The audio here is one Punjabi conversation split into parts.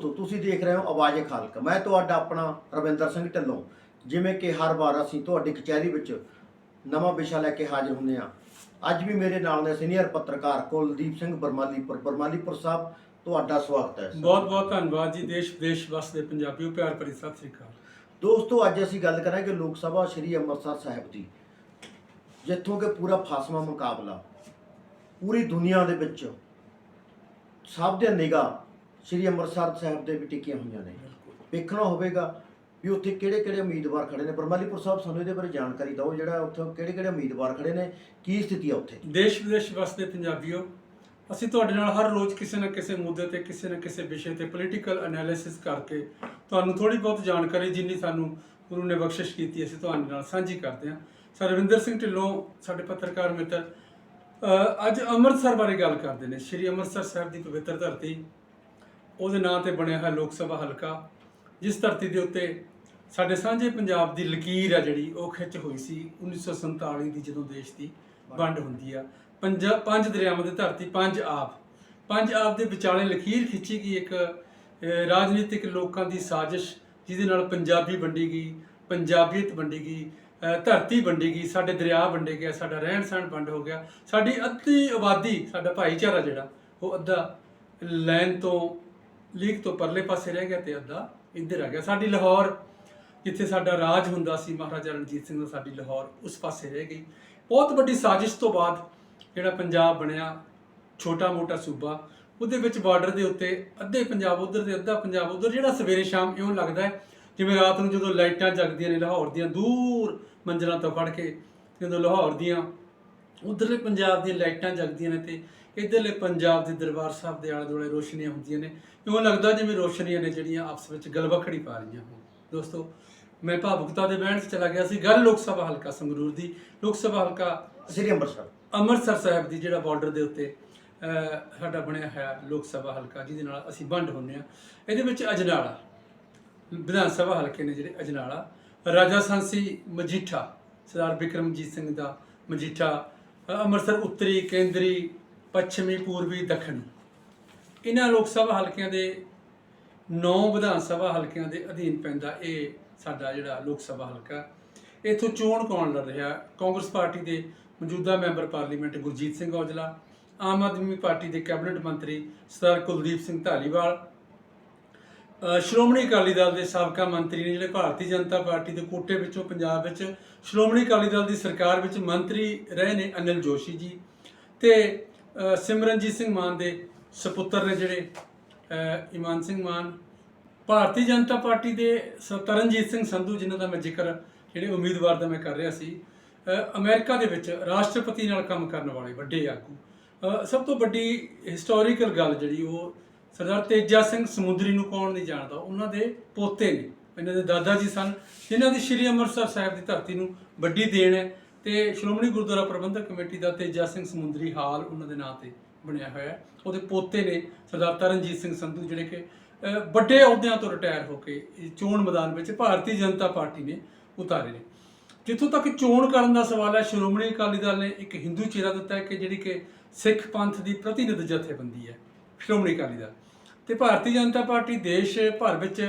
ਦੋਸਤੋ ਤੁਸੀਂ ਦੇਖ ਰਹੇ ਹੋ ਆਵਾਜ਼ ਖਾਲਕ। ਮੈਂ ਤੁਹਾਡਾ ਆਪਣਾ ਰਵਿੰਦਰ ਸਿੰਘ ਢੱਲੋਂ। ਜਿਵੇਂ ਕਿ ਹਰ ਵਾਰ ਅਸੀਂ ਤੁਹਾਡੀ ਕਚਹਿਰੀ ਵਿੱਚ ਨਵਾਂ ਵਿਸ਼ਾ ਲੈ ਕੇ ਹਾਜ਼ਰ ਹੁੰਦੇ ਹਾਂ। ਅੱਜ ਵੀ ਮੇਰੇ ਨਾਲ ਨੇ ਸੀਨੀਅਰ ਪੱਤਰਕਾਰ ਕੁਲਦੀਪ ਸਿੰਘ ਬਰਮਾਲੀਪੁਰ। ਬਰਮਾਲੀਪੁਰ ਸਾਹਿਬ ਤੁਹਾਡਾ ਸਵਾਗਤ ਹੈ। ਬਹੁਤ ਬਹੁਤ ਧੰਨਵਾਦ ਜੀ ਦੇਸ਼ ਵਿਦੇਸ਼ ਵਸਦੇ ਪੰਜਾਬੀਓ ਪਿਆਰ ਭਰੀ ਸਤਿ ਸ੍ਰੀ ਅਕਾਲ। ਦੋਸਤੋ ਅੱਜ ਅਸੀਂ ਗੱਲ ਕਰਾਂਗੇ ਲੋਕ ਸਭਾ ਸ੍ਰੀ ਅੰਮ੍ਰਿਤਸਰ ਸਾਹਿਬ ਦੀ ਜਿੱਥੋਂ ਕਿ ਪੂਰਾ ਫਾਸਮਾ ਮੁਕਾਬਲਾ ਪੂਰੀ ਦੁਨੀਆ ਦੇ ਵਿੱਚ ਸਭ ਦੇ ਨਿਗਾਹ ਸ੍ਰੀ ਅੰਮ੍ਰਿਤਸਰ ਸਾਹਿਬ ਦੇ ਵੀ ਟਿਕੀਆਂ ਹੋਈਆਂ ਨੇ। ਵੇਖਣਾ ਹੋਵੇਗਾ ਵੀ ਉੱਥੇ ਕਿਹੜੇ ਕਿਹੜੇ ਉਮੀਦਵਾਰ ਖੜੇ ਨੇ ਬਰਮਾਲੀਪੁਰ ਸਾਹਿਬ ਸਾਨੂੰ ਇਹਦੇ ਬਾਰੇ ਜਾਣਕਾਰੀ ਦਿਓ ਜਿਹੜਾ ਉੱਥੇ ਕਿਹੜੇ ਕਿਹੜੇ ਉਮੀਦਵਾਰ ਖੜੇ ਨੇ ਕੀ ਸਥਿਤੀ ਆ ਉੱਥੇ? ਦੇਸ਼ ਵਿਦੇਸ਼ ਵਸਦੇ ਪੰਜਾਬੀਓ ਅਸੀਂ ਤੁਹਾਡੇ ਨਾਲ ਹਰ ਰੋਜ਼ ਕਿਸੇ ਨਾ ਕਿਸੇ ਮੁੱਦੇ ਤੇ ਕਿਸੇ ਨਾ ਕਿਸੇ ਵਿਸ਼ੇ ਤੇ ਪੋਲੀਟੀਕਲ ਐਨਾਲਿਸਿਸ ਕਰਕੇ ਤੁਹਾਨੂੰ ਥੋੜੀ ਬਹੁਤ ਜਾਣਕਾਰੀ ਜਿੰਨੀ ਸਾਨੂੰ ਗੁਰੂ ਨੇ ਬਖਸ਼ਿਸ਼ ਕੀਤੀ ਅਸੀਂ ਤੁਹਾਡੇ ਨਾਲ ਸਾਂਝੀ ਕਰਦੇ ਹਾਂ। ਸਰ ਰਵਿੰਦਰ ਸਿੰਘ ਢਿੱਲੋਂ ਸਾਡੇ ਪੱਤਰਕਾਰ ਮਿੱਤਰ ਅੱਜ ਅੰਮ੍ਰਿਤਸਰ ਬਾਰੇ ਗੱਲ ਕਰਦੇ ਨੇ। ਸ਼੍ਰੀ ਅੰਮ੍ਰਿਤਸਰ ਸਾਹਿਬ ਦੀ ਪਵਿੱਤਰ ਧਰਤੀ ਉਹਦੇ ਨਾਂ ਤੇ ਬਣਿਆ ਹੋਇਆ ਲੋਕ ਸਭਾ ਹਲਕਾ, ਜਿਸ ਧਰਤੀ ਦੇ ਉੱਤੇ ਸਾਡੇ ਸਾਂਝੇ ਪੰਜਾਬ ਦੀ ਲਕੀਰ ਆ ਜਿਹੜੀ, ਉਹ ਖਿੱਚ ਹੋਈ ਸੀ 1947 ਦੀ ਜਦੋਂ ਦੇਸ਼ ਦੀ ਵੰਡ ਹੁੰਦੀ ਆ। ਪੰਜ ਪੰਜ ਦਰਿਆਵਾਂ ਦੀ ਧਰਤੀ, ਪੰਜ ਆਪ। ਪੰਜ ਆਪ ਦੇ ਵਿਚਾਲੇ ਲਕੀਰ ਖਿੱਚੀ ਗਈ ਇੱਕ ਰਾਜਨੀਤਿਕ ਲੋਕਾਂ ਦੀ ਸਾਜ਼ਿਸ਼, ਜਿਹਦੇ ਨਾਲ ਪੰਜਾਬੀ ਵੰਡੀ ਗਈ, ਪੰਜਾਬੀਅਤ ਵੰਡੀ ਗਈ ਧਰਤੀ ਵੰਡੀ ਗਈ, ਸਾਡੇ ਦਰਿਆ ਵੰਡੇ ਗਿਆ ਸਾਡਾ ਰਹਿਣ ਸਹਿਣ ਵੰਡ ਹੋ ਗਿਆ। ਸਾਡੀ ਅੱਧੀ ਆਬਾਦੀ, ਸਾਡਾ ਭਾਈਚਾਰਾ ਜਿਹੜਾ, ਉਹ ਅੱਧਾ ਲੈਣ ਤੋਂ ਲੀਕ ਤੋਂ ਪਰਲੇ ਪਾਸੇ ਰਹਿ ਗਿਆ ਤੇ ਅੱਧਾ ਇੱਧਰ ਆ ਗਿਆ। ਸਾਡੀ ਲਾਹੌਰ, ਜਿੱਥੇ ਸਾਡਾ ਰਾਜ ਹੁੰਦਾ ਸੀ ਮਹਾਰਾਜਾ ਰਣਜੀਤ ਸਿੰਘ ਦਾ, ਸਾਡੀ ਲਾਹੌਰ ਉਸ ਪਾਸੇ ਰਹਿ ਗਈ। ਬਹੁਤ ਵੱਡੀ ਸਾਜ਼ਿਸ਼ ਤੋਂ ਬਾਅਦ ਜਿਹੜਾ ਪੰਜਾਬ ਬਣਿਆ, ਛੋਟਾ ਮੋਟਾ ਸੂਬਾ, ਉਹਦੇ ਵਿੱਚ ਬਾਰਡਰ ਦੇ ਉੱਤੇ ਅੱਧੇ ਪੰਜਾਬ ਉਧਰ ਤੇ ਅੱਧਾ ਪੰਜਾਬ ਉਧਰ, ਜਿਹੜਾ ਸਵੇਰੇ ਸ਼ਾਮ ਇਉਂ ਲੱਗਦਾ ਹੈ, ਜਿਵੇਂ ਰਾਤ ਨੂੰ ਜਦੋਂ ਲਾਈਟਾਂ ਜਗਦੀਆਂ ਨੇ, ਲਾਹੌਰ ਦੀਆਂ ਦੂਰ ਮੰਜ਼ਲਾਂ ਤੋਂ ਫੜ ਕੇ, ਜਦੋਂ ਲਾਹੌਰ ਦੀਆਂ ਉਧਰਲੇ ਪੰਜਾਬ ਦੀਆਂ ਲਾਈਟਾਂ ਜਗਦੀਆਂ ਨੇ ਤੇ ਇਧਰਲੇ ਪੰਜਾਬ ਦੇ ਦਰਬਾਰ ਸਾਹਿਬ ਦੇ ਆਲੇ ਦੁਆਲੇ ਰੋਸ਼ਨੀਆਂ ਹੁੰਦੀਆਂ ਨੇ। ਇਉਂ ਲੱਗਦਾ ਜਿਵੇਂ ਰੋਸ਼ਨੀਆਂ ਨੇ ਜਿਹੜੀਆਂ ਆਪਸ ਵਿੱਚ ਗਲਵਖੜੀ ਪਾ ਰਹੀਆਂ ਹੋਣ। ਦੋਸਤੋ ਮੈਂ ਭਾਵੁਕਤਾ ਦੇ ਬਹਿਣ 'ਚ ਚਲਾ ਗਿਆ ਸੀ। ਗੱਲ ਲੋਕ ਸਭਾ ਹਲਕਾ ਸੰਗਰੂਰ ਦੀ। ਲੋਕ ਸਭਾ ਹਲਕਾ ਸ੍ਰੀ ਅੰਮ੍ਰਿਤਸਰ। ਅੰਮ੍ਰਿਤਸਰ ਸਾਹਿਬ ਦੀ ਜਿਹੜਾ ਬਾਰਡਰ ਦੇ ਉੱਤੇ ਸਾਡਾ ਬਣਿਆ ਹੋਇਆ ਲੋਕ ਸਭਾ ਹਲਕਾ ਜਿਹਦੇ ਨਾਲ ਅਸੀਂ ਵੰਡ ਹੁੰਨੇ ਆ ਇਹਦੇ ਵਿੱਚ ਅਜਨਾਲਾ ਵਿਧਾਨ ਸਭਾ ਹਲਕੇ ਨੇ ਜਿਹੜੇ ਅਜਨਾਲਾ ਰਾਜਾ ਸਾਂਸੀ ਮਜੀਠਾ ਸਰਦਾਰ ਬਿਕਰਮਜੀਤ ਸਿੰਘ ਦਾ ਮਜੀਠਾ ਅੰਮ੍ਰਿਤਸਰ ਉੱਤਰੀ ਕੇਂਦਰੀ ਪੱਛਮੀ, ਪੂਰਬੀ, ਦੱਖਣੀ। ਇਹਨਾਂ ਲੋਕ ਸਭਾ ਹਲਕਿਆਂ ਦੇ 9 ਵਿਧਾਨ ਸਭਾ ਹਲਕਿਆਂ ਦੇ ਅਧੀਨ ਪੈਂਦਾ ਇਹ ਸਾਡਾ ਜਿਹੜਾ ਲੋਕ ਸਭਾ ਹਲਕਾ। ਇਥੋਂ ਚੋਣ ਕੌਣ ਲੜ ਰਿਹਾ? ਕਾਂਗਰਸ ਪਾਰਟੀ ਦੇ ਮੌਜੂਦਾ member parliament Gurjeet Singh Aujla, Aam Aadmi party ਦੇ ਕੈਬਨਿਟ ਮੰਤਰੀ ਸਰਦਾਰ ਕੁਲਦੀਪ ਸਿੰਘ ਢਾਲੀਵਾਲ ਸ਼੍ਰੋਮਣੀ ਅਕਾਲੀ ਦਲ ਦੇ ਸਾਬਕਾ ਮੰਤਰੀ ਨੇ ਜਿਹੜੇ ਭਾਰਤੀ ਜਨਤਾ ਪਾਰਟੀ ਦੇ ਕੋਟੇ ਵਿੱਚੋਂ ਪੰਜਾਬ ਵਿੱਚ ਸ਼੍ਰੋਮਣੀ ਅਕਾਲੀ ਦਲ ਦੀ ਸਰਕਾਰ ਵਿੱਚ ਮੰਤਰੀ ਰਹੇ ਨੇ ਅਨਿਲ ਜੋਸ਼ੀ ਜੀ। ਤੇ ਸਿਮਰਨਜੀਤ ਸਿੰਘ ਮਾਨ ਦੇ ਸੁਪੁੱਤਰ ਨੇ ਜਿਹੜੇ ਇਮਾਨ ਸਿੰਘ ਮਾਨ ਭਾਰਤੀ ਜਨਤਾ ਪਾਰਟੀ ਦੇ ਸ- ਤਰਨਜੀਤ ਸਿੰਘ ਸੰਧੂ ਜਿਨ੍ਹਾਂ ਦਾ ਮੈਂ ਜ਼ਿਕਰ ਜਿਹੜੇ ਉਮੀਦਵਾਰ ਦਾ ਮੈਂ ਕਰ ਰਿਹਾ ਸੀ ਅ, ਅਮਰੀਕਾ ਦੇ ਵਿੱਚ ਰਾਸ਼ਟਰਪਤੀ ਨਾਲ ਕੰਮ ਕਰਨ ਵਾਲੇ ਵੱਡੇ ਆਗੂ। ਸਭ ਤੋਂ ਵੱਡੀ ਹਿਸਟੋਰੀਕਲ ਗੱਲ ਜਿਹੜੀ ਉਹ ਸਰਦਾਰ ਤੇਜਾ ਸਿੰਘ ਸਮੁੰਦਰੀ ਨੂੰ ਕੌਣ ਨਹੀਂ ਜਾਣਦਾ ਉਹਨਾਂ ਦੇ ਪੋਤੇ ਨੇ ਇਹਨਾਂ ਦੇ ਦਾਦਾ ਜੀ ਸਨ ਜਿਨ੍ਹਾਂ ਦੀ ਸ਼੍ਰੀ ਅੰਮ੍ਰਿਤਸਰ ਸਾਹਿਬ ਦੀ ਧਰਤੀ ਨੂੰ ਵੱਡੀ ਦੇਣ ਹੈ। ਤੇ ਸ਼੍ਰੋਮਣੀ ਗੁਰਦੁਆਰਾ ਪ੍ਰਬੰਧਕ ਕਮੇਟੀ ਦਾ ਤੇਜਾ ਸਿੰਘ ਸਮੁੰਦਰੀ ਹਾਲ ਉਹਨਾਂ ਦੇ ਨਾਂ ਤੇ ਬਣਿਆ ਹੋਇਆ ਹੈ। ਉਹਦੇ ਪੋਤੇ ਨੇ ਸਰਦਾਰ ਤਰਨਜੀਤ ਸਿੰਘ ਸੰਧੂ ਜਿਹੜੇ ਕਿ ਵੱਡੇ ਅਹੁਦਿਆਂ ਤੋਂ ਰਿਟਾਇਰ ਹੋ ਕੇ ਚੋਣ ਮੈਦਾਨ ਵਿੱਚ ਭਾਰਤੀ ਜਨਤਾ ਪਾਰਟੀ ਨੇ ਉਤਾਰੇ ਨੇ। ਜਿੱਥੋਂ ਤੱਕ ਚੋਣ ਕਰਨ ਦਾ ਸਵਾਲ ਹੈ, ਸ਼੍ਰੋਮਣੀ ਅਕਾਲੀ ਦਲ ਨੇ ਇੱਕ ਹਿੰਦੂ ਚਿਹਰਾ ਦਿੱਤਾ ਹੈ ਕਿ ਜਿਹੜੀ ਕਿ ਸਿੱਖ ਪੰਥ ਦੀ ਪ੍ਰਤੀਨਿਧ ਜਥੇਬੰਦੀ ਹੈ, ਸ਼੍ਰੋਮਣੀ ਅਕਾਲੀ ਦਲ। ਤੇ ਭਾਰਤੀ ਜਨਤਾ ਪਾਰਟੀ ਦੇਸ਼ ਭਰ ਵਿੱਚ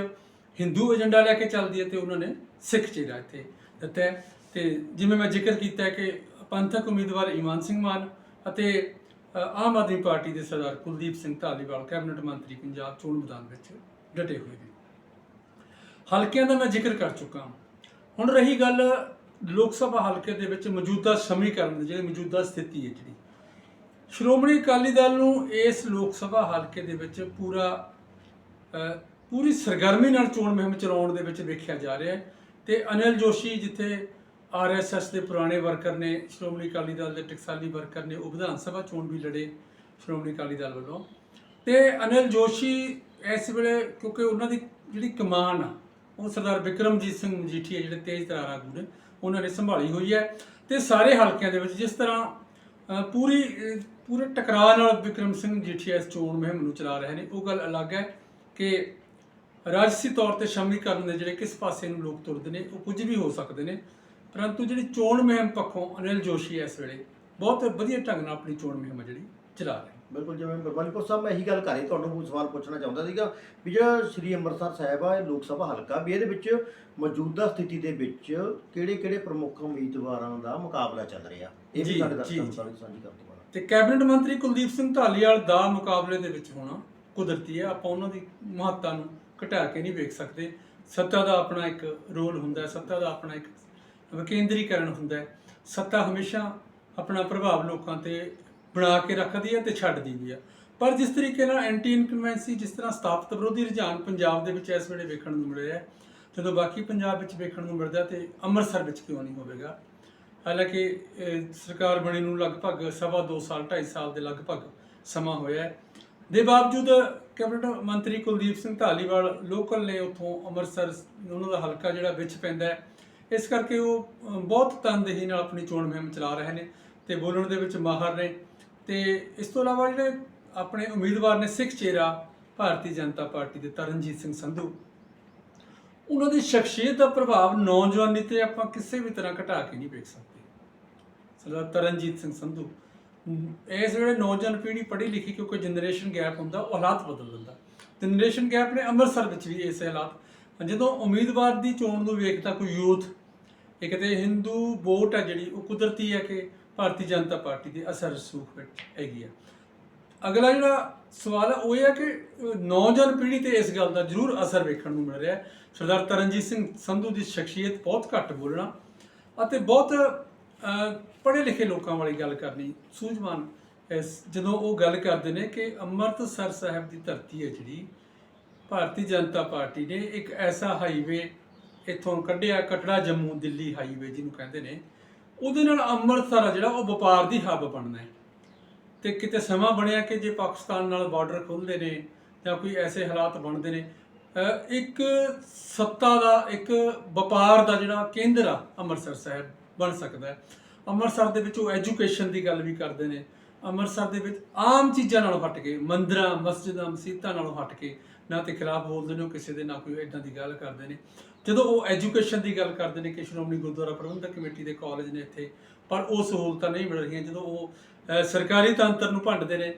ਹਿੰਦੂ ਏਜੰਡਾ ਲੈ ਕੇ ਚੱਲਦੀ ਹੈ ਤੇ ਉਹਨਾਂ ਨੇ ਸਿੱਖ ਚਿਹਰਾ ਇੱਥੇ ਦਿੱਤਾ ਤੇ ਜਿਵੇਂ ਮੈਂ ਜ਼ਿਕਰ ਕੀਤਾ ਕਿ ਪੰਥਕ ਉਮੀਦਵਾਰ ਇਮਾਨ ਸਿੰਘ ਮਾਨ ਅਤੇ ਆਮ ਆਦਮੀ ਪਾਰਟੀ ਦੇ ਸਰਦਾਰ ਕੁਲਦੀਪ ਸਿੰਘ ਢਾਲੀਵਾਲ ਕੈਬਨਿਟ ਮੰਤਰੀ ਪੰਜਾਬ ਚੋਣ ਮੈਦਾਨ ਵਿੱਚ ਡਟੇ ਹੋਏ ਨੇ। ਹਲਕਿਆਂ ਦਾ ਮੈਂ ਜ਼ਿਕਰ ਕਰ ਚੁੱਕਾ ਹਾਂ। ਹੁਣ ਰਹੀ ਗੱਲ ਲੋਕ ਸਭਾ ਹਲਕੇ ਦੇ ਵਿੱਚ ਮੌਜੂਦਾ ਸਮੀਕਰਨ ਜਿਹੜੀ ਮੌਜੂਦਾ ਸਥਿਤੀ ਹੈ ਜਿਹੜੀ। ਸ਼੍ਰੋਮਣੀ ਅਕਾਲੀ ਦਲ ਨੂੰ ਇਸ ਲੋਕ ਸਭਾ ਹਲਕੇ ਦੇ ਵਿੱਚ ਪੂਰਾ ਪੂਰੀ ਸਰਗਰਮੀ ਨਾਲ ਚੋਣ ਮੁਹਿੰਮ ਚਲਾਉਣ ਦੇ ਵਿੱਚ ਵੇਖਿਆ ਜਾ ਰਿਹਾ ਹੈ ਤੇ ਅਨਿਲ ਜੋਸ਼ੀ ਜਿੱਥੇ ਆਰਐਸਐਸ ਦੇ ਪੁਰਾਣੇ ਵਰਕਰ ਨੇ, ਸ਼੍ਰੋਮਣੀ ਅਕਾਲੀ ਦਲ ਦੇ ਟਕਸਾਲੀ ਵਰਕਰ ਨੇ, ਉਹ ਵਿਧਾਨ ਸਭਾ ਚੋਣ ਵੀ ਲੜੇ ਸ਼੍ਰੋਮਣੀ ਅਕਾਲੀ ਦਲ ਵੱਲੋਂ। ਤੇ ਅਨਿਲ ਜੋਸ਼ੀ ਇਸ ਵੇਲੇ, ਕਿਉਂਕਿ ਉਹਨਾਂ ਦੀ ਜਿਹੜੀ ਕਮਾਨ ਆ, ਉਹ ਸਰਦਾਰ ਵਿਕਰਮਜੀਤ ਸਿੰਘ ਮਜੀਠੀਆ ਜਿਹੜੇ ਤੇਜ਼ ਤਰਾਰ ਆਗੂ ਨੇ ਉਹਨਾਂ ਨੇ ਸੰਭਾਲੀ ਹੋਈ ਹੈ। ਤੇ ਸਾਰੇ ਹਲਕਿਆਂ ਦੇ ਵਿੱਚ ਜਿਸ ਤਰ੍ਹਾਂ ਪੂਰੀ ਪੂਰੇ ਟਕਰਾਅ ਨਾਲ ਵਿਕਰਮ ਸਿੰਘ ਮਜੀਠੀਆ ਇਸ ਚੋਣ ਮੁਹਿੰਮ ਨੂੰ ਚਲਾ ਰਹੇ ਨੇ। ਉਹ ਗੱਲ ਅਲੱਗ ਹੈ ਕਿ ਰਾਜਸੀ ਤੌਰ ਤੇ ਸ਼ਮੀਕਰਨ ਦੇ ਜਿਹੜੇ ਕਿਸ ਪਾਸੇ ਨੂੰ ਲੋਕ ਤੁਰਦੇ ਨੇ, ਉਹ ਕੁਝ ਵੀ ਹੋ ਸਕਦੇ ਨੇ। ਪਰੰਤੂ ਜਿਹੜੀ ਚੋਣ ਮੁਹਿੰਮ ਪੱਖੋਂ ਅਨਿਲ ਜੋਸ਼ੀ ਇਸ ਵੇਲੇ ਬਹੁਤ ਵਧੀਆ ਢੰਗ ਨਾਲ ਆਪਣੀ ਚੋਣ ਮੁਹਿੰਮ ਜਿਹੜੀ ਚਲਾ ਰਹੇ ਨੇ। ਬਿਲਕੁਲ ਜਿਵੇਂ ਮਨੀਪੁਰ ਸਾਹਿਬ ਮੈਂ ਇਹੀ ਗੱਲ ਕਰ ਰਹੀ ਤੁਹਾਨੂੰ ਕੋਈ ਸਵਾਲ ਪੁੱਛਣਾ ਚਾਹੁੰਦਾ ਸੀਗਾ ਵੀ ਜਿਹੜਾ ਸ੍ਰੀ ਅੰਮ੍ਰਿਤਸਰ ਸਾਹਿਬ ਆ ਇਹ ਲੋਕ ਸਭਾ ਹਲਕਾ ਵੀ ਇਹਦੇ ਵਿੱਚ ਮੌਜੂਦਾ ਸਥਿਤੀ ਦੇ ਵਿੱਚ ਕਿਹੜੇ ਕਿਹੜੇ ਪ੍ਰਮੁੱਖ ਉਮੀਦਵਾਰਾਂ ਦਾ ਮੁਕਾਬਲਾ ਚੱਲ ਰਿਹਾ? ਇਹ ਵੀ ਸਾਡੇ ਦਰਸ਼ਕਾਂ ਨਾਲ ਸਾਂਝੀ ਕਰ ਦਿਓ ਤੇ ਕੈਬਨਿਟ ਮੰਤਰੀ ਕੁਲਦੀਪ ਸਿੰਘ ਢਾਲੀਵਾਲ ਦਾ ਮੁਕਾਬਲੇ ਦੇ ਵਿੱਚ ਹੋਣਾ ਕੁਦਰਤੀ ਹੈ ਆਪਾਂ ਉਹਨਾਂ ਦੀ ਮਹੱਤਤਾ ਨੂੰ ਘਟਾ ਕੇ ਨਹੀਂ ਵੇਖ ਸਕਦੇ। ਸੱਤਾ ਦਾ ਆਪਣਾ ਇੱਕ ਰੋਲ ਹੁੰਦਾ ਹੈ ਸੱਤਾ ਦਾ ਆਪਣਾ ਇੱਕ ਵਿਕੇਂਦਰੀਕਰਨ ਹੁੰਦਾ ਹੈ। ਸੱਤਾ ਹਮੇਸ਼ਾ ਆਪਣਾ ਪ੍ਰਭਾਵ ਲੋਕਾਂ ਤੇ ਬਣਾ ਕੇ ਰੱਖਦੀ ਹੈ ਤੇ ਛੱਡਦੀ ਵੀ ਹੈ। ਪਰ ਜਿਸ ਤਰੀਕੇ ਨਾਲ ਐਂਟੀ ਇਨਕਨਵੈਂਸੀ ਜਿਸ ਤਰ੍ਹਾਂ ਸਥਾਪਤ ਵਿਰੋਧੀ ਰੁਝਾਨ ਪੰਜਾਬ ਦੇ ਵਿੱਚ ਇਸ ਵੇਲੇ ਵੇਖਣ ਨੂੰ ਮਿਲ ਰਿਹਾ ਹੈ, ਜਦੋਂ ਬਾਕੀ ਪੰਜਾਬ ਵਿੱਚ ਵੇਖਣ ਨੂੰ ਮਿਲਦਾ ਤੇ ਅੰਮ੍ਰਿਤਸਰ ਵਿੱਚ ਕਿਉਂ ਨਹੀਂ ਹੋਵੇਗਾ? ਹਾਲਾਂਕਿ ਸਰਕਾਰ ਬਣੀ ਨੂੰ ਲਗਭਗ ਸਵਾ ਦੋ ਸਾਲ 2.5 ਸਾਲ ਦੇ ਲਗਭਗ ਸਮਾਂ ਹੋਇਆ ਹੈ। ਦੇ ਬਾਵਜੂਦ ਕੈਬਨਿਟ ਮੰਤਰੀ ਕੁਲਦੀਪ ਸਿੰਘ ਢਾਲੀਵਾਲ ਲੋਕਲ ਨੇ ਉਥੋਂ ਅੰਮ੍ਰਿਤਸਰ ਉਹਨਾਂ ਦਾ ਹਲਕਾ ਜਿਹੜਾ ਵਿੱਚ ਪੈਂਦਾ ਹੈ ਇਸ ਕਰਕੇ ਉਹ ਬਹੁਤ ਤਨਦੇਹੀ ਨਾਲ ਆਪਣੀ ਚੋਣ ਮੁਹਿੰਮ ਚਲਾ ਰਹੇ ਨੇ ਤੇ ਬੋਲਣ ਦੇ ਵਿੱਚ ਮਾਹਰ ਨੇ ਤੇ ਇਸ ਤੋਂ ਇਲਾਵਾ ਜਿਹੜੇ ਆਪਣੇ ਉਮੀਦਵਾਰ ਨੇ ਸਿੱਖ ਚਿਹਰਾ ਭਾਰਤੀ ਜਨਤਾ ਪਾਰਟੀ ਦੇ ਤਰਨਜੀਤ ਸਿੰਘ ਸੰਧੂ, ਉਹਨਾਂ ਦੀ ਸ਼ਖਸੀਅਤ ਦਾ ਪ੍ਰਭਾਵ ਨੌਜਵਾਨੀ ਤੇ ਆਪਾਂ ਕਿਸੇ ਵੀ ਤਰ੍ਹਾਂ ਘਟਾ ਕੇ ਨਹੀਂ ਵੇਖ ਸਕਦੇ। ਸਰਦਾਰ ਤਰਨਜੀਤ ਸਿੰਘ ਸੰਧੂ, ਇਸ ਵੇਲੇ ਨੌਜਵਾਨ ਪੀੜ੍ਹੀ ਪੜ੍ਹੀ ਲਿਖੀ ਕਿਉਂਕਿ ਜਨਰੇਸ਼ਨ ਗੈਪ ਹੁੰਦਾ, ਉਹ ਹਾਲਾਤ ਬਦਲ ਦਿੰਦਾ। ਜਨਰੇਸ਼ਨ ਗੈਪ ਨੇ ਅੰਮ੍ਰਿਤਸਰ ਵਿੱਚ ਵੀ ਇਸ ਹਾਲਾਤ। ਜਦੋਂ ਉਮੀਦਵਾਰ ਦੀ ਚੋਣ ਨੂੰ ਵੇਖਦਾ ਕੋਈ ਯੂਥ ਇੱਕ ਤੇ ਹਿੰਦੂ ਵੋਟ ਹੈ ਜਿਹੜੀ, ਉਹ ਕੁਦਰਤੀ ਹੈ ਕਿ ਭਾਰਤੀ ਜਨਤਾ ਪਾਰਟੀ ਦੇ ਅਸਰ ਰਸੂਖ ਵਿੱਚ ਹੈਗੀ ਆ। ਅਗਲਾ ਜਿਹੜਾ ਸਵਾਲ ਉਹ ਇਹ ਹੈ ਕਿ ਨੌਜਵਾਨ ਪੀੜ੍ਹੀ ਤੇ ਇਸ ਗੱਲ ਦਾ ਜ਼ਰੂਰ ਅਸਰ ਵੇਖਣ ਨੂੰ ਮਿਲ ਰਿਹਾ ਹੈ। ਸਰਦਾਰ ਤਰਨਜੀਤ ਸਿੰਘ ਸੰਧੂ ਦੀ ਸ਼ਖਸੀਅਤ ਬਹੁਤ ਘੱਟ ਬੋਲਣਾ ਅਤੇ ਬਹੁਤ ਪੜ੍ਹੇ ਲਿਖੇ ਲੋਕਾਂ ਵਾਲੀ ਗੱਲ ਕਰਨੀ ਸੂਝਵਾਨ ਇਸ, ਜਦੋਂ ਉਹ ਗੱਲ ਕਰਦੇ ਨੇ ਕਿ ਅੰਮ੍ਰਿਤਸਰ ਸਾਹਿਬ ਦੀ ਧਰਤੀ ਹੈ ਜਿਹੜੀ, ਭਾਰਤੀ ਜਨਤਾ ਪਾਰਟੀ ਨੇ ਇੱਕ ਐਸਾ ਹਾਈਵੇ ਇੱਥੋਂ ਕੱਢਿਆ ਕਟੜਾ ਜੰਮੂ ਦਿੱਲੀ ਹਾਈਵੇ ਜਿਹਨੂੰ ਕਹਿੰਦੇ ਨੇ। ਉਹਦੇ ਨਾਲ ਅੰਮ੍ਰਿਤਸਰ ਆ ਜਿਹੜਾ, ਉਹ ਵਪਾਰ ਦੀ ਹੱਬ ਬਣਨਾ ਹੈ। ਤੇ ਕਿਤੇ ਸਮਾਂ ਬਣਿਆ ਕਿ ਜੇ ਪਾਕਿਸਤਾਨ ਨਾਲ ਬਾਰਡਰ ਖੁੱਲਦੇ ਨੇ ਜਾਂ ਕੋਈ ਐਸੇ ਹਾਲਾਤ ਬਣਦੇ ਨੇ ਇੱਕ ਸੱਤਾ ਦਾ, ਇੱਕ ਵਪਾਰ ਦਾ ਜਿਹੜਾ ਕੇਂਦਰ ਆ ਅੰਮ੍ਰਿਤਸਰ ਸਾਹਿਬ ਬਣ ਸਕਦਾ ਹੈ। ਅੰਮ੍ਰਿਤਸਰ ਦੇ ਵਿੱਚ ਉਹ ਐਜੂਕੇਸ਼ਨ ਦੀ ਗੱਲ ਵੀ ਕਰਦੇ ਨੇ। ਅੰਮ੍ਰਿਤਸਰ ਦੇ ਵਿੱਚ ਆਮ ਚੀਜ਼ਾਂ ਨਾਲੋਂ ਹਟ ਕੇ, ਮੰਦਰਾਂ, ਮਸਜਿਦਾਂ, ਮਸੀਤਾਂ ਨਾਲੋਂ ਹਟ ਕੇ ਨਾ ਤੇ ਖਿਲਾਫ ਬੋਲਦੇ ਨੇ, ਉਹ ਕਿਸੇ ਦੇ ਨਾ ਕੋਈ ਇਦਾਂ ਦੀ ਗੱਲ ਕਰਦੇ ਨੇ। ਜਦੋਂ ਉਹ ਐਜੂਕੇਸ਼ਨ ਦੀ ਗੱਲ ਕਰਦੇ ਨੇ ਕਿ ਸ਼੍ਰੋਮਣੀ ਗੁਰਦੁਆਰਾ ਪ੍ਰਬੰਧਕ ਕਮੇਟੀ ਦੇ ਕਾਲਜ ਨੇ ਇੱਥੇ, ਪਰ ਉਹ ਸਹੂਲਤਾਂ ਨਹੀਂ ਮਿਲ ਰਹੀਆਂ। ਜਦੋਂ ਉਹ ਸਰਕਾਰੀ ਤੰਤਰ ਨੂੰ ਭੰਡਦੇ ਨੇ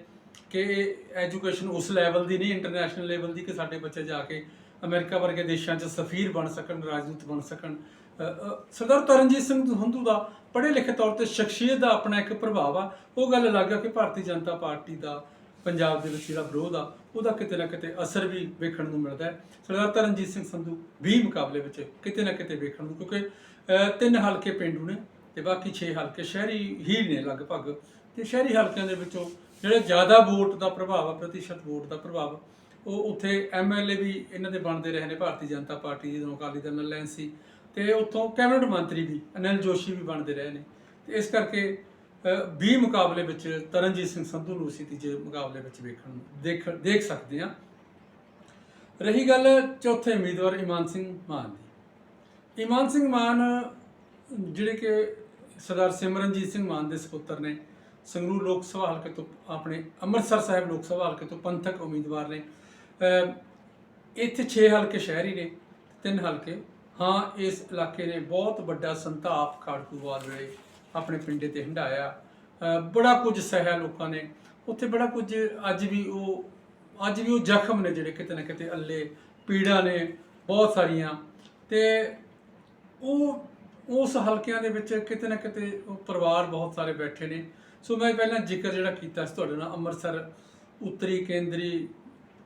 ਕਿ ਐਜੂਕੇਸ਼ਨ ਉਸ ਲੈਵਲ ਦੀ ਨਹੀਂ ਇੰਟਰਨੈਸ਼ਨਲ ਲੈਵਲ ਦੀ ਕਿ ਸਾਡੇ ਬੱਚੇ ਜਾ ਕੇ ਅਮਰੀਕਾ ਵਰਗੇ ਦੇਸ਼ਾਂ 'ਚ ਸਫੀਰ ਬਣ ਸਕਣ, ਰਾਜਦੂਤ ਬਣ ਸਕਣ। ਸਰਦਾਰ ਤਰਨਜੀਤ ਸਿੰਘ ਸੰਧੂ ਦਾ ਪੜ੍ਹੇ ਲਿਖੇ ਤੌਰ ਤੇ ਸ਼ਖਸੀਅਤ ਦਾ ਆਪਣਾ ਇੱਕ ਪ੍ਰਭਾਵ ਆ। ਉਹ ਗੱਲ ਅਲੱਗ ਆ ਕਿ ਭਾਰਤੀ ਜਨਤਾ ਪਾਰਟੀ ਦਾ ਪੰਜਾਬ ਦੇ ਵਿੱਚ ਜਿਹੜਾ ਵਿਰੋਧ ਆ, ਉਹਦਾ ਕਿਤੇ ਨਾ ਕਿਤੇ ਅਸਰ ਵੀ ਵੇਖਣ ਨੂੰ ਮਿਲਦਾ ਹੈ। ਸਰਦਾਰ ਤਰਨਜੀਤ ਸਿੰਘ ਸੰਧੂ ਵੀ ਮੁਕਾਬਲੇ ਵਿੱਚ ਕਿਤੇ ਨਾ ਕਿਤੇ ਵੇਖਣ ਨੂੰ, ਕਿਉਂਕਿ ਤਿੰਨ ਹਲਕੇ ਪਿੰਡੂ ਨੇ ਤੇ ਬਾਕੀ 6 ਹਲਕੇ ਸ਼ਹਿਰੀ ਹੀ ਨੇ ਲਗਭਗ। ਤੇ ਸ਼ਹਿਰੀ ਹਲਕਿਆਂ ਦੇ ਵਿੱਚੋਂ ਜਿਹੜਾ ਜ਼ਿਆਦਾ ਵੋਟ ਦਾ ਪ੍ਰਭਾਵ ਆ, ਪ੍ਰਤੀਸ਼ਤ ਵੋਟ ਦਾ ਪ੍ਰਭਾਵ, ਉਹ ਉੱਥੇ ਐਮਐਲਏ ਵੀ ਇਹਨਾਂ ਦੇ ਬਣਦੇ ਰਹੇ ਨੇ, ਭਾਰਤੀ ਜਨਤਾ ਪਾਰਟੀ ਜਦੋਂ ਅਕਾਲੀ ਦਲ ਨਾਲ ਲੈਣ ਸੀ। ਤੇ ਉੱਥੋਂ ਕੈਬਨਿਟ ਮੰਤਰੀ ਵੀ, ਅਨਿਲ ਜੋਸ਼ੀ ਵੀ ਬਣਦੇ ਰਹੇ ਨੇ। ਤੇ ਇਸ ਕਰਕੇ 20 ਮੁਕਾਬਲੇ ਵਿੱਚ ਤਰਨਜੀਤ ਸਿੰਘ ਸੰਧੂ ਨੂੰ ਅਸੀਂ ਤੀਜੇ ਮੁਕਾਬਲੇ ਵਿੱਚ ਵੇਖਣ ਦੇਖ ਦੇਖ ਸਕਦੇ ਹਾਂ। ਰਹੀ ਗੱਲ ਚੌਥੇ ਉਮੀਦਵਾਰ ਇਮਾਨ ਸਿੰਘ ਮਾਨ ਦੀ। ਇਮਾਨ ਸਿੰਘ ਮਾਨ, ਜਿਹੜੇ ਕਿ ਸਰਦਾਰ ਸਿਮਰਨਜੀਤ ਸਿੰਘ ਮਾਨ ਦੇ ਸੁਪੁੱਤਰ ਨੇ, ਸੰਗਰੂਰ ਲੋਕ ਸਭਾ ਹਲਕੇ ਤੋਂ ਆਪਣੇ ਅੰਮ੍ਰਿਤਸਰ ਸਾਹਿਬ ਲੋਕ ਸਭਾ ਹਲਕੇ ਤੋਂ ਪੰਥਕ ਉਮੀਦਵਾਰ ਨੇ। ਇੱਥੇ 6 ਹਲਕੇ ਸ਼ਹਿਰੀ ਨੇ, ਤਿੰਨ ਹਲਕੇ। ਹਾਂ, ਇਸ ਇਲਾਕੇ ਨੇ ਬਹੁਤ ਵੱਡਾ ਸੰਤਾਪ ਖਾੜਕੂਵਾਲ ਵੇਲੇ ਆਪਣੇ ਪਿੰਡੇ ਤੇ ਹੰਡਾਇਆ ਬੜਾ ਕੁਝ ਸਹਿਆ ਲੋਕਾਂ ਨੇ। ਉੱਥੇ ਬੜਾ ਕੁਝ ਅੱਜ ਵੀ ਉਹ, ਅੱਜ ਵੀ ਉਹ ਜ਼ਖਮ ਨੇ ਜਿਹੜੇ ਕਿਤੇ ਨਾ ਕਿਤੇ ਅੱਲੇ ਪੀੜਾ ਨੇ, ਬਹੁਤ ਸਾਰੀਆਂ। ਤੇ ਉਹ, ਉਸ ਹਲਕਿਆਂ ਦੇ ਵਿੱਚ ਕਿਤੇ ਨਾ ਕਿਤੇ ਉਹ ਪਰਿਵਾਰ ਬਹੁਤ ਸਾਰੇ ਬੈਠੇ ਨੇ। ਸੋ ਮੈਂ ਪਹਿਲਾਂ ਜ਼ਿਕਰ ਜਿਹੜਾ ਕੀਤਾ ਸੀ ਤੁਹਾਡੇ ਨਾਲ, ਅੰਮ੍ਰਿਤਸਰ ਉੱਤਰੀ ਕੇਂਦਰੀ,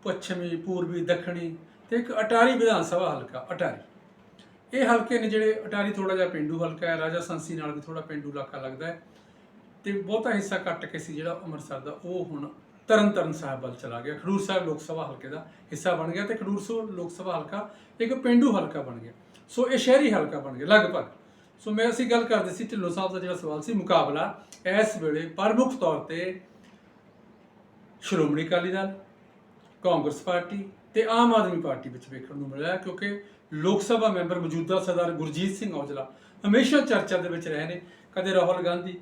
ਪੱਛਮੀ, ਪੂਰਬੀ, ਦੱਖਣੀ ਤੇ ਇੱਕ ਅਟਾਰੀ ਵਿਧਾਨ ਸਭਾ ਹਲਕਾ, ਅਟਾਰੀ। ਇਹ ਹਲਕੇ ਨੇ ਜਿਹੜੇ ਅਟਾਰੀ ਥੋੜਾ ਜਿਹਾ ਪਿੰਡੂ ਹਲਕਾ ਹੈ, ਰਾਜਾ ਸੰਸੀ ਨਾਲ ਵੀ ਥੋੜਾ ਪਿੰਡੂ ਇਲਾਕਾ ਲੱਗਦਾ ਹੈ ਤੇ ਬਹੁਤਾ ਹਿੱਸਾ ਕੱਟ ਕੇ ਸੀ ਜਿਹੜਾ ਅੰਮ੍ਰਿਤਸਰ ਦਾ, ਉਹ ਹੁਣ ਤਰਨਤਾਰਨ ਸਾਹਿਬ ਵੱਲ ਚਲਾ ਗਿਆ। ਖਡੂਰ ਸਾਹਿਬ ਲੋਕ ਸਭਾ ਹਲਕੇ ਦਾ ਹਿੱਸਾ ਬਣ ਗਿਆ ਤੇ ਖਡੂਰ ਸਾਹਿਬ ਲੋਕ ਸਭਾ ਹਲਕਾ ਇੱਕ ਪਿੰਡੂ ਹਲਕਾ ਬਣ ਗਿਆ। ਸੋ ਇਹ ਸ਼ਹਿਰੀ ਹਲਕਾ ਬਣ ਗਿਆ ਲਗਭਗ। ਸੋ ਮੈਂ ਅਸੀਂ ਗੱਲ ਕਰਦੇ ਸੀ ਢਿੱਲੋਂ ਸਾਹਿਬ ਦਾ ਜਿਹੜਾ ਸਵਾਲ ਸੀ ਮੁਕਾਬਲਾ, ਇਸ ਵੇਲੇ ਪ੍ਰਮੁੱਖ ਤੌਰ ਤੇ ਸ਼੍ਰੋਮਣੀ ਅਕਾਲੀ ਦਲ, ਕਾਂਗਰਸ ਪਾਰਟੀ ਤੇ ਆਮ ਆਦਮੀ ਪਾਰਟੀ ਵਿੱਚ ਵੇਖਣ ਨੂੰ ਮਿਲਿਆ ਕਿਉਂਕਿ ਲੋਕ ਸਭਾ ਮੈਂਬਰ ਮੌਜੂਦਾ ਸਰਦਾਰ ਗੁਰਜੀਤ ਸਿੰਘ ਔਜਲਾ ਹਮੇਸ਼ਾ ਚਰਚਾ ਦੇ ਵਿੱਚ ਰਹੇ ਨੇ, ਕਦੇ ਰਾਹੁਲ ਗਾਂਧੀ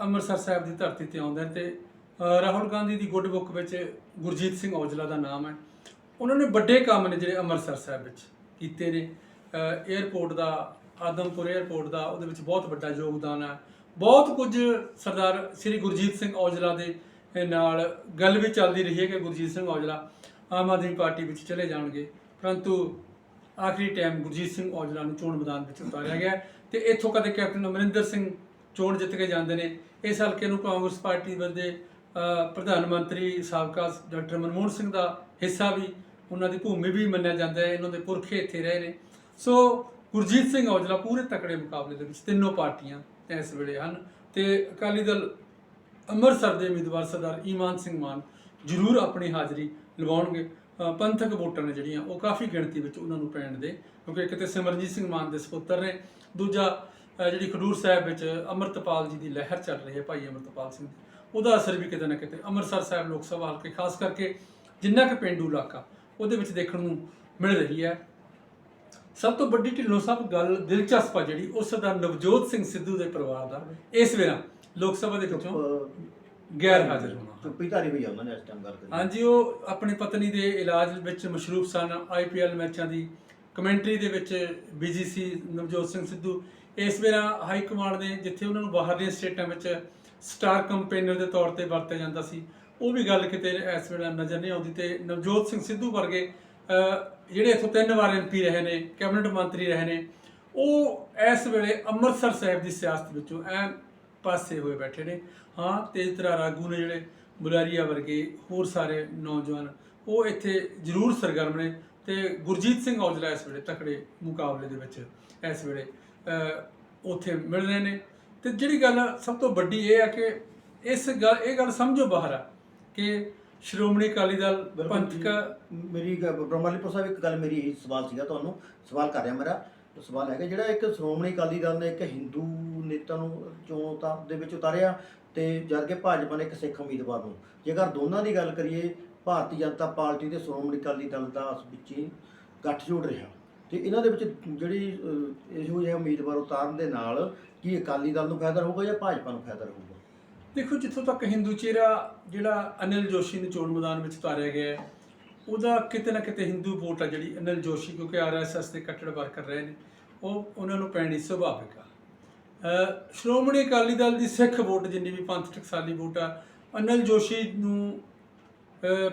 ਅੰਮ੍ਰਿਤਸਰ ਸਾਹਿਬ ਦੀ ਧਰਤੀ ਤੇ ਆਉਂਦੇ ਨੇ ਤੇ ਰਾਹੁਲ ਗਾਂਧੀ ਦੀ ਗੁੱਡ ਬੁੱਕ ਵਿੱਚ ਗੁਰਜੀਤ ਸਿੰਘ ਔਜਲਾ ਦਾ ਨਾਮ ਹੈ। ਉਹਨਾਂ ਨੇ ਵੱਡੇ ਕੰਮ ਨੇ ਜਿਹੜੇ ਅੰਮ੍ਰਿਤਸਰ ਸਾਹਿਬ ਵਿੱਚ ਕੀਤੇ ਨੇ। 에ਅਰਪੋਰਟ ਦਾ, ਆਦਮਪੁਰ 에ਅਰਪੋਰਟ ਦਾ, ਉਹਦੇ ਵਿੱਚ ਬਹੁਤ ਵੱਡਾ ਯੋਗਦਾਨ ਹੈ। ਬਹੁਤ ਕੁਝ ਸਰਦਾਰ ਸ੍ਰੀ ਗੁਰਜੀਤ ਸਿੰਘ ਔਜਲਾ ਦੇ ਨਾਲ ਗੱਲ ਵੀ ਚੱਲਦੀ ਰਹੀ ਹੈ ਕਿ ਗੁਰਜੀਤ ਸਿੰਘ ਔਜਲਾ ਆਮ ਆਦਮੀ ਪਾਰਟੀ ਵਿੱਚ ਚਲੇ ਜਾਣਗੇ। ਪਰੰਤੂ ਆਖਰੀ ਟਾਈਮ ਗੁਰਜੀਤ ਸਿੰਘ ਔਜਲਾ ਨੂੰ ਚੋਣ ਮੈਦਾਨ ਵਿੱਚ ਉਤਾਰਿਆ ਗਿਆ ਤੇ ਇੱਥੋਂ ਕਦੇ ਕੈਪਟਨ ਅਮਰਿੰਦਰ ਸਿੰਘ ਚੋਣ ਜਿੱਤ ਕੇ ਜਾਂਦੇ ਨੇ। ਇਸ ਹਲਕੇ ਨੂੰ ਕਾਂਗਰਸ ਪਾਰਟੀ ਦੇ ਪ੍ਰਧਾਨ ਮੰਤਰੀ ਸਾਬਕਾ ਡਾਕਟਰ ਮਨਮੋਹਨ ਸਿੰਘ ਦਾ ਹਿੱਸਾ ਵੀ ਉਹਨਾਂ ਦੀ ਭੂਮੀ ਵੀ ਮੰਨਿਆ ਜਾਂਦਾ ਹੈ। ਇਹਨਾਂ ਦੇ ਪੁਰਖੇ ਇੱਥੇ ਰਹੇ ਨੇ। ਸੋ ਗੁਰਜੀਤ ਸਿੰਘ ਔਜਲਾ ਪੂਰੇ ਤਕੜੇ ਮੁਕਾਬਲੇ ਦੇ ਵਿੱਚ ਤਿੰਨੋਂ ਪਾਰਟੀਆਂ ਇਸ ਵੇਲੇ ਹਨ ਤੇ ਅਕਾਲੀ ਦਲ ਅੰਮ੍ਰਿਤਸਰ ਦੇ ਉਮੀਦਵਾਰ ਸਰਦਾਰ ਈਮਾਨ ਸਿੰਘ ਮਾਨ ਜ਼ਰੂਰ ਆਪਣੀ ਹਾਜ਼ਰੀ ਲਵਾਉਣਗੇ। ਪੰਥਕ ਵੋਟਾਂ ਨੇ ਜਿਹੜੀਆਂ ਉਹ ਕਾਫੀ ਗਿਣਤੀ ਵਿੱਚ ਉਹਨਾਂ ਨੂੰ ਪੈਣ ਦੇ ਕਿਉਂਕਿ ਇੱਕ ਤੇ ਸਿਮਰਨਜੀਤ ਸਿੰਘ ਮਾਨ ਦੇ ਸਪੁੱਤਰ ਨੇ ਦੂਜਾ ਜਿਹੜੀ ਖਡੂਰ ਸਾਹਿਬ ਵਿੱਚ ਅੰਮ੍ਰਿਤਪਾਲ ਜੀ ਦੀ ਲਹਿਰ ਚੱਲ ਰਹੀ ਹੈ ਭਾਈ ਅੰਮ੍ਰਿਤਪਾਲ ਸਿੰਘ ਦੀ। ਉਹਦਾ ਅਸਰ ਵੀ ਕਿਤੇ ਨਾ ਕਿਤੇ ਅੰਮ੍ਰਿਤਸਰ ਸਾਹਿਬ ਲੋਕ ਸਭਾ ਹਲਕੇ ਖਾਸ ਕਰਕੇ ਜਿੰਨਾ ਕਿ ਪਿੰਡੂ ਇਲਾਕਾ ਉਹਦੇ ਵਿੱਚ ਦੇਖਣ ਨੂੰ ਮਿਲ ਰਹੀ ਹੈ। ਸਭ ਤੋਂ ਵੱਡੀ ਢਿੱਲੋਂ ਸਾਹਿਬ ਗੱਲ ਦਿਲਚਸਪ ਆ ਜਿਹੜੀ ਉਸ ਦਾ ਨਵਜੋਤ ਸਿੰਘ ਸਿੱਧੂ ਦੇ ਪਰਿਵਾਰ ਦਾ। ਇਸ ਵੇਲੇ ਲੋਕ ਸਭਾ ਦੇ ਵਿੱਚੋਂ ਗੈਰ ਹਾਜ਼ਰ ਹੋਣਾ। ਚੁੱਪੀ ਧਾਰੀ ਹੋਈ ਆ ਉਹਨਾਂ ਨੇ ਇਸ ਟਾਈਮ ਗੱਲ ਕਰੀ। ਹਾਂਜੀ, ਉਹ ਆਪਣੀ ਪਤਨੀ ਦੇ ਇਲਾਜ ਵਿੱਚ ਮਸ਼ਰੂਫ ਸਨ। ਆਈਪੀਐਲ ਮੈਚਾਂ ਦੀ ਕਮੈਂਟਰੀ ਦੇ ਵਿੱਚ ਬਿਜ਼ੀ ਸੀ ਨਵਜੋਤ ਸਿੰਘ ਸਿੱਧੂ। ਇਸ ਵੇਲਾ ਹਾਈ ਕਮਾਂਡ ਨੇ ਜਿੱਥੇ ਉਹਨਾਂ ਨੂੰ ਬਾਹਰਲੀਆਂ ਸਟੇਟਾਂ ਵਿੱਚ ਸਟਾਰ ਕੰਪੇਨਰ ਦੇ ਤੌਰ ਤੇ ਵਰਤਿਆ ਜਾਂਦਾ ਸੀ, ਉਹ ਵੀ ਗੱਲ ਕਿਤੇ ਇਸ ਵੇਲੇ ਨਜ਼ਰ ਨਹੀਂ ਆਉਂਦੀ ਤੇ ਨਵਜੋਤ ਸਿੰਘ ਸਿੱਧੂ ਵਰਗੇ ਜਿਹੜੇ ਇੱਥੋਂ ਤਿੰਨ ਵਾਰ ਐਮਪੀ ਰਹੇ ਨੇ, ਕੈਬਨਿਟ ਮੰਤਰੀ ਰਹੇ ਨੇ, ਉਹ ਇਸ ਵੇਲੇ ਅੰਮ੍ਰਿਤਸਰ ਸਾਹਿਬ ਦੀ ਸਿਆਸਤ ਵਿੱਚੋਂ ਐ ਪਾਸੇ ਹੋਏ ਬੈਠੇ ਨੇ। ਹਾਂ, ਤੇਜ ਤਰ੍ਹਾਂ ਰਾਗੂ ਨੇ ਜਿਹੜੇ ਬੁਲਾਰੀਆ ਵਰਗੇ ਹੋਰ ਸਾਰੇ ਨੌਜਵਾਨ ਉਹ ਇੱਥੇ ਜ਼ਰੂਰ ਸਰਗਰਮ ਨੇ ਤੇ ਗੁਰਜੀਤ ਸਿੰਘ ਔਜਲਾ ਇਸ ਵੇਲੇ ਤਕੜੇ ਮੁਕਾਬਲੇ ਦੇ ਵਿੱਚ ਇਸ ਵੇਲੇ ਉੱਥੇ ਮਿਲ ਰਹੇ ਨੇ ਤੇ ਜਿਹੜੀ ਗੱਲ ਸਭ ਤੋਂ ਵੱਡੀ ਇਹ ਹੈ ਕਿ ਇਸ ਗੱਲ ਇਹ ਗੱਲ ਸਮਝੋ ਬਾਹਰ ਆ ਕਿ ਸ਼੍ਰੋਮਣੀ ਅਕਾਲੀ ਦਲ। ਪੰਥਕ ਮੇਰੀ ਬ੍ਰਹਮਾਲੀਪੁਰ ਸਾਹਿਬ ਇੱਕ ਗੱਲ ਮੇਰੀ ਇਹੀ ਸਵਾਲ ਸੀਗਾ ਤੁਹਾਨੂੰ ਸਵਾਲ ਕਰ ਰਿਹਾ ਮੇਰਾ ਸਵਾਲ ਹੈਗਾ ਜਿਹੜਾ ਇੱਕ ਸ਼੍ਰੋਮਣੀ ਅਕਾਲੀ ਦਲ ਨੇ ਇੱਕ ਹਿੰਦੂ ਨੇਤਾ ਨੂੰ ਚੋਣ ਤਾਂ ਦੇ ਵਿੱਚ ਉਤਾਰਿਆ ਤੇ ਜਦ ਕਿ ਭਾਜਪਾ ਨੇ ਇੱਕ ਸਿੱਖ ਉਮੀਦਵਾਰ ਨੂੰ। ਜੇਕਰ ਦੋਨਾਂ ਦੀ ਗੱਲ ਕਰੀਏ, ਭਾਰਤੀ ਜਨਤਾ ਪਾਰਟੀ ਤੇ ਸ਼੍ਰੋਮਣੀ ਅਕਾਲੀ ਦਲ ਦਾ ਉਸ ਵਿੱਚ ਹੀ ਗੱਠਜੋੜ ਰਿਹਾ। ਤੇ ਇਹਨਾਂ ਦੇ ਵਿੱਚ ਜਿਹੜੀ ਇਹੋ ਜਿਹੇ ਉਮੀਦਵਾਰ ਉਤਾਰਨ ਦੇ ਨਾਲ ਕੀ ਅਕਾਲੀ ਦਲ ਨੂੰ ਫਾਇਦਾ ਹੋਊਗਾ ਜਾਂ ਭਾਜਪਾ ਨੂੰ ਫਾਇਦਾ ਹੋਊਗਾ ਦੇਖੋ, ਜਿੱਥੋਂ ਤੱਕ ਹਿੰਦੂ ਚਿਹਰਾ ਜਿਹੜਾ ਅਨਿਲ ਜੋਸ਼ੀ ਨੂੰ ਚੋਣ ਮੈਦਾਨ ਵਿੱਚ ਉਤਾਰਿਆ ਗਿਆ ਹੈ, ਉਹਦਾ ਕਿਤੇ ਨਾ ਕਿਤੇ ਹਿੰਦੂ ਵੋਟ ਆ ਜਿਹੜੀ ਅਨਿਲ ਜੋਸ਼ੀ, ਕਿਉਂਕਿ ਆਰਐਸਐਸ ਦੇ ਕੱਟੜ ਵਰਕਰ ਰਹੇ ਨੇ। ਉਹ, ਉਹਨਾਂ ਨੂੰ ਪੈਣੀ ਸੁਭਾਵਿਕ ਆ। ਸ਼੍ਰੋਮਣੀ ਅਕਾਲੀ ਦਲ ਦੀ ਸਿੱਖ ਵੋਟ ਜਿੰਨੀ ਵੀ ਪੰਥ ਟਕਸਾਲੀ ਵੋਟ ਆ, ਅਨਿਲ ਜੋਸ਼ੀ ਨੂੰ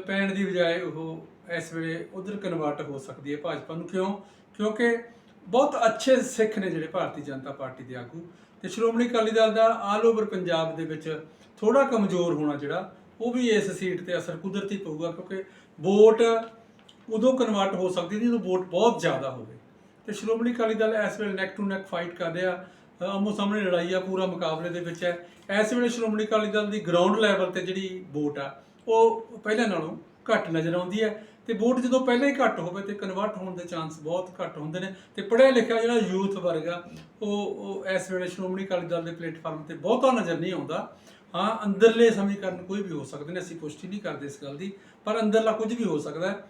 ਪੈਣ ਦੀ ਬਜਾਏ ਉਹ ਇਸ ਵੇਲੇ ਉਧਰ ਕਨਵਰਟ ਹੋ ਸਕਦੀ ਹੈ ਭਾਜਪਾ ਨੂੰ। ਕਿਉਂ? ਕਿਉਂਕਿ ਬਹੁਤ ਅੱਛੇ ਸਿੱਖ ਨੇ ਜਿਹੜੇ ਭਾਰਤੀ ਜਨਤਾ ਪਾਰਟੀ ਦੇ ਆਗੂ। ਤੇ ਸ਼੍ਰੋਮਣੀ ਅਕਾਲੀ ਦਲ ਦਾ ਆਲ ਓਵਰ ਪੰਜਾਬ ਦੇ ਵਿੱਚ ਥੋੜਾ ਕਮਜ਼ੋਰ ਹੋਣਾ ਜਿਹੜਾ, ਉਹ ਵੀ ਇਸ ਸੀਟ ਤੇ ਅਸਰ ਕੁਦਰਤੀ ਪਊਗਾ ਕਿਉਂਕਿ ਵੋਟ ਉਦੋਂ ਕਨਵਰਟ ਹੋ ਸਕਦੀ ਜਦੋਂ ਵੋਟ ਬਹੁਤ ਜ਼ਿਆਦਾ ਹੋਵੇ। ਤੇ ਸ਼੍ਰੋਮਣੀ ਅਕਾਲੀ ਦਲ ਇਸ ਵੇਲੇ ਨੈਕ ਟੂ ਨੈਕ ਫਾਈਟ ਕਰ ਰਿਹਾ। ਆਮੋ ਸਾਹਮਣੇ ਲੜਾਈ ਆ, ਪੂਰਾ ਮੁਕਾਬਲੇ ਦੇ ਵਿੱਚ ਹੈ। ਇਸ ਵੇਲੇ ਸ਼੍ਰੋਮਣੀ ਅਕਾਲੀ ਦਲ ਦੀ ਗਰਾਊਂਡ ਲੈਵਲ ਤੇ ਜਿਹੜੀ ਵੋਟ ਆ, ਉਹ ਪਹਿਲਾਂ ਨਾਲੋਂ ਘੱਟ ਨਜ਼ਰ ਆਉਂਦੀ ਹੈ ਤੇ ਵੋਟ ਜਦੋਂ ਪਹਿਲਾਂ ਹੀ ਘੱਟ ਹੋਵੇ ਤੇ ਕਨਵਰਟ ਹੋਣ ਦੇ ਚਾਂਸ ਬਹੁਤ ਘੱਟ ਹੁੰਦੇ ਨੇ ਤੇ ਪੜ੍ਹਿਆ ਲਿਖਿਆ ਜਿਹੜਾ ਯੂਥ ਵਰਗ ਆ, ਉਹ ਉਹ ਇਸ ਵੇਲੇ ਸ਼੍ਰੋਮਣੀ ਅਕਾਲੀ ਦਲ ਦੇ ਪਲੇਟਫਾਰਮ ਤੇ ਬਹੁਤਾ ਨਜ਼ਰ ਨਹੀਂ ਆਉਂਦਾ। ਹਾਂ, ਅੰਦਰਲੇ ਸਮੀਕਰਨ ਕੋਈ ਵੀ ਹੋ ਸਕਦੇ ਨੇ, ਅਸੀਂ ਪੁਸ਼ਟੀ ਨਹੀਂ ਕਰਦੇ ਇਸ ਗੱਲ ਦੀ, ਪਰ ਅੰਦਰਲਾ ਕੁਝ ਵੀ ਹੋ ਸਕਦਾ ਹੈ।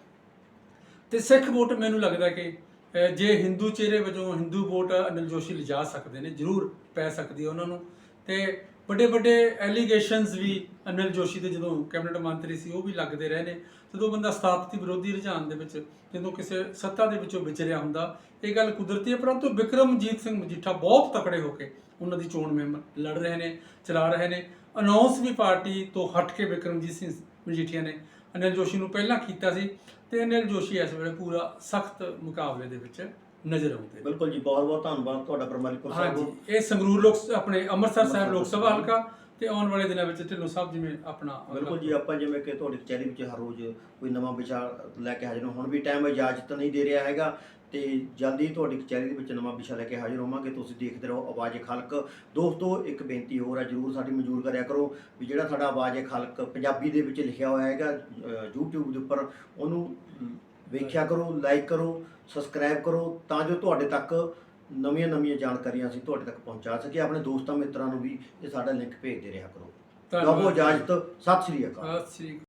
ਤੇ ਸਿੱਖ ਵੋਟ ਮੈਨੂੰ ਲੱਗਦਾ ਕਿ ਜੇ ਹਿੰਦੂ ਚਿਹਰੇ ਵਜੋਂ ਹਿੰਦੂ ਵੋਟ ਅਨਿਲ ਜੋਸ਼ੀ ਲਿਜਾ ਸਕਦੇ ਨੇ, ਜ਼ਰੂਰ ਪੈ ਸਕਦੀ ਹੈ ਉਹਨਾਂ ਨੂੰ। ਤੇ ਵੱਡੇ ਵੱਡੇ ਐਲੀਗੇਸ਼ਨਸ ਵੀ ਅਨਿਲ ਜੋਸ਼ੀ ਦੇ ਜਦੋਂ ਕੈਬਨਿਟ ਮੰਤਰੀ ਸੀ, ਉਹ ਵੀ ਲੱਗਦੇ ਰਹੇ ਨੇ। ਜਦੋਂ ਬੰਦਾ ਸਥਾਪਤੀ ਵਿਰੋਧੀ ਰੁਝਾਨ ਦੇ ਵਿੱਚ, ਜਦੋਂ ਕਿਸੇ ਸੱਤਾ ਦੇ ਵਿੱਚੋਂ ਵਿਚਰਿਆ ਹੁੰਦਾ, ਇਹ ਗੱਲ ਕੁਦਰਤੀ ਹੈ, ਪਰੰਤੂ ਵਿਕਰਮਜੀਤ ਸਿੰਘ ਮਜੀਠਾ ਬਹੁਤ ਤਕੜੇ ਹੋ ਕੇ ਉਹਨਾਂ ਦੀ ਚੋਣ ਮੈਂਬਰ ਲੜ ਰਹੇ ਨੇ, ਚਲਾ ਰਹੇ ਨੇ। ਅਨਾਉਂਸ ਵੀ ਪਾਰਟੀ ਤੋਂ ਹਟ ਕੇ ਵਿਕਰਮਜੀਤ ਸਿੰਘ ਮਜੀਠੀਆ ਨੇ ਅਨਿਲ ਜੋਸ਼ੀ ਨੂੰ ਪਹਿਲਾਂ ਕੀਤਾ ਸੀ ਤੇ ਅਨਿਲ ਜੋਸ਼ੀ ਇਸ ਵੇਲੇ ਪੂਰਾ ਸਖਤ ਮੁਕਾਬਲੇ ਦੇ ਵਿੱਚ ਨਜ਼ਰ ਆਉਂਦੇ ਨੇ। ਬਿਲਕੁਲ ਜੀ ਬਹੁਤ ਬਹੁਤ ਧੰਨਵਾਦ ਤੁਹਾਡਾ ਬ੍ਰਹਮਾਲੀਪੁਰ ਸਾਹਿਬ ਹਾਂਜੀ ਇਹ ਸੰਗਰੂਰ ਲੋਕ ਆਪਣੇ ਅੰਮ੍ਰਿਤਸਰ ਸਾਹਿਬ ਲੋਕ ਸਭਾ ਹਲਕਾ ਤੇ ਆਉਣ ਵਾਲੇ ਦਿਨਾਂ ਵਿੱਚ ਢਿੱਲੋਂ ਸਾਹਿਬ ਜਿਵੇਂ ਆਪਣਾ ਬਿਲਕੁਲ ਜੀ, ਆਪਾਂ ਜਿਵੇਂ ਕਿ ਤੁਹਾਡੀ ਕਚਹਿਰੀ ਵਿੱਚ ਹਰ ਰੋਜ਼ ਕੋਈ ਨਵਾਂ ਵਿਸ਼ਾ ਲੈ ਕੇ ਹਾਜ਼ਰ ਹਾਂ। ਹੁਣ ਵੀ ਟਾਈਮ ਇਜਾਜ਼ਤ ਨਹੀਂ ਦੇ ਰਿਹਾ ਹੈਗਾ ਤੇ ਜਲਦੀ ਤੁਹਾਡੀ ਕਚਹਿਰੀ ਦੇ ਵਿੱਚ ਨਵਾਂ ਵਿਸ਼ਾ ਲੈ ਕੇ ਹਾਜ਼ਰ ਹੋਵਾਂਗੇ। ਤੁਸੀਂ ਦੇਖਦੇ ਰਹੋ ਆਵਾਜ਼ ਖਲਕ। ਦੋਸਤੋ, ਇੱਕ ਬੇਨਤੀ ਹੋਰ ਹੈ ਜਰੂਰ ਸਾਡੀ ਮਨਜ਼ੂਰ ਕਰਿਆ ਕਰੋ ਵੀ ਜਿਹੜਾ ਸਾਡਾ ਆਵਾਜ਼ ਖਲਕ ਪੰਜਾਬੀ ਦੇ ਵਿੱਚ ਲਿਖਿਆ ਹੋਇਆ ਹੈਗਾ, ਅਹ YouTube ਦੇ ਉੱਪਰ, ਉਹਨੂੰ ਵੇਖਿਆ ਕਰੋ ਲਾਈਕ ਕਰੋ ਸਬਸਕ੍ਰਾਈਬ ਕਰੋ, ਤਾਂ ਜੋ ਤੁਹਾਡੇ ਤੱਕ ਨਵੀਆਂ ਨਵੀਆਂ ਜਾਣਕਾਰੀਆਂ ਅਸੀਂ ਤੁਹਾਡੇ ਤੱਕ ਪਹੁੰਚਾ ਸਕੀਏ। ਆਪਣੇ ਦੋਸਤਾਂ ਮਿੱਤਰਾਂ ਨੂੰ ਵੀ ਇਹ ਸਾਡਾ ਲਿੰਕ ਭੇਜਦੇ ਰਿਹਾ ਕਰੋ। ਲਵੋ ਇਜਾਜ਼ਤ। ਸਤਿ ਸ੍ਰੀ ਅਕਾਲ। ਸਤਿ ਸ੍ਰੀ ਅਕਾਲ।